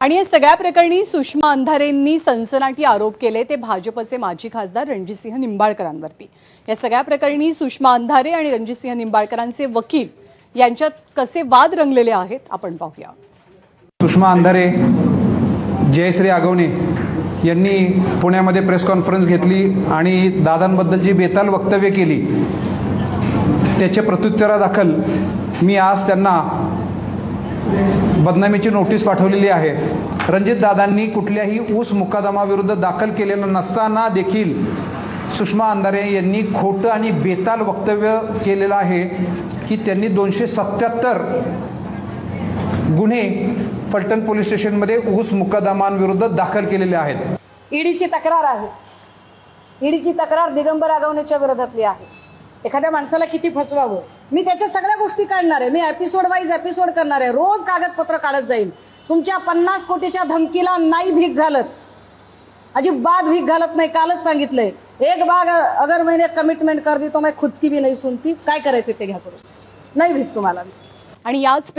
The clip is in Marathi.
आणि या सगळ्या प्रकरणी सुषमा अंधारेंनी सनसनाटी आरोप केले ते भाजपचे माजी खासदार रणजितसिंह निंबाळकरांवरती. या सगळ्या प्रकरणी सुषमा अंधारे आणि रणजितसिंह निंबाळकरांचे वकील यांच्यात कसे वाद रंगलेले आहेत आपण पाहूया. सुषमा अंधारे जयश्री आगवणे यांनी पुण्यामध्ये प्रेस कॉन्फरन्स घेतली आणि दादांबद्दल जी बेताल वक्तव्य केली त्याच्या प्रत्युत्तरादाखल मी आज त्यांना बदनामीची नोटीस पाठवलेली आहे. रणजित दादांनी कुठल्याही ऊस मुकादमाविरुद्ध दाखल केलेलं नसताना देखील सुषमा अंधारे यांनी खोटं आणि बेताल वक्तव्य केलेलं आहे की त्यांनी दोनशे सत्याहत्तर गुन्हे फलटण पोलीस स्टेशनमध्ये ऊस मुकादमांविरुद्ध दाखल केलेले आहेत. ईडीची तक्रार आहे. ईडीची तक्रार दिगंबर आगवण्याच्या विरोधातली आहे. एखाद्या माणसाला किती फसवावं? मी त्याच्या सगळ्या गोष्टी काढणार आहे. मी एपिसोड वाईज एपिसोड करणार आहे. रोज कागदपत्र काढत जाईल तुमच्या पन्नास कोटीच्या धमकीला नाही भीक घालत. अजिबात भीक घालत नाही. कालच सांगितलंय. एक बाग अगर मैंने कमिटमेंट कर दी तो मैं खुद की भी नाही सुनती. काय करायचे ते घ्या करून नाही भीक तुम्हाला. आणि याच